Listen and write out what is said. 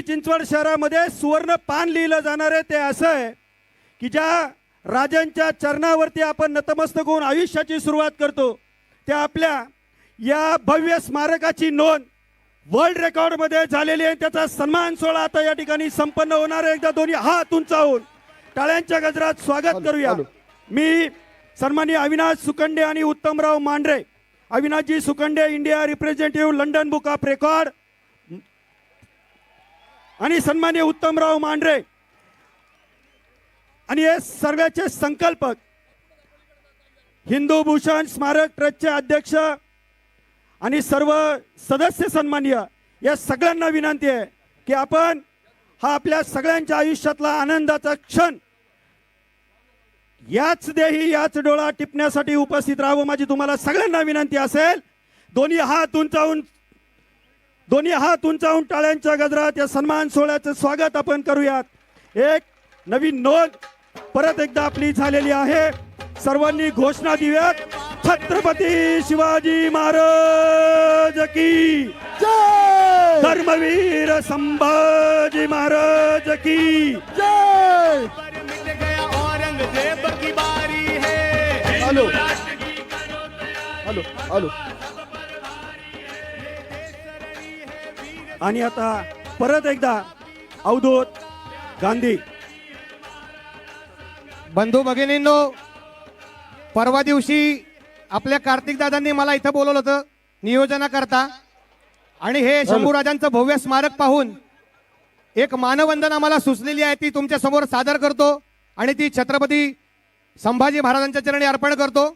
चिंचवड शहरामध्ये सुवर्ण पान लिहिलं जाणार आहे. ते असं आहे की ज्या राजांच्या चरणावरती आपण नतमस्तक होऊन आयुष्याची सुरुवात करतो त्या आपल्या या भव्य स्मारकाची नोंद वर्ल्ड रेकॉर्डमध्ये झालेली आहे. त्याचा सन्मान सोहळा आता या ठिकाणी संपन्न होणार आहे. एकदा दोन्ही हात उंचावून टाळ्यांच्या गजरात स्वागत करूया. मी सन्माननीय अविनाश सुकंडे आणि Uttamrao Mandhare. Avinashji Sukande India representative London book of record. आणि सन्मान्य उत्तमराव मांढरे. आणि हे सर्वांचे संकल्पक. हिंदू भूषण स्मारक ट्रस्टचे अध्यक्ष आणि सर्व सदस्य सन्मान्य या सगळ्यांना विनंती आहे की आपण हा आपल्या सगळ्यांच्या आयुष्यातला आनंदाचा क्षण याच देही याच डोळा टिपण्यासाठी उपस्थित राहावं. माझी तुम्हाला सगळ्यांना विनंती असेल दोन्ही हात उंचावून दोन्ही हात उंचावून टाळ्यांच्या गजरात या सन्मान सोहळ्याचं स्वागत आपण करूयात. एक नवीन नोंद परत एकदा आपली झालेली आहे. सर्वांनी घोषणा देऊयात. छत्रपती शिवाजी महाराज की जय! धर्मवीर संभाजी महाराज की जय! पर मिट गया औरंगजेब की बारी है। हॅलो। Hello hello. आणि आता परत एकदा अवधूत गांधी. बंधू भगिनींनो परवा दिवशी आपल्या कार्तिक दादांनी मला इथं बोलवलं होतं नियोजनाकरता. आणि हे शंभूराजांचं भव्य स्मारक पाहून एक मानवंदना मला सुचलेली आहे ती तुमच्यासमोर सादर करतो आणि ती छत्रपती संभाजी महाराजांच्या चरणी अर्पण करतो.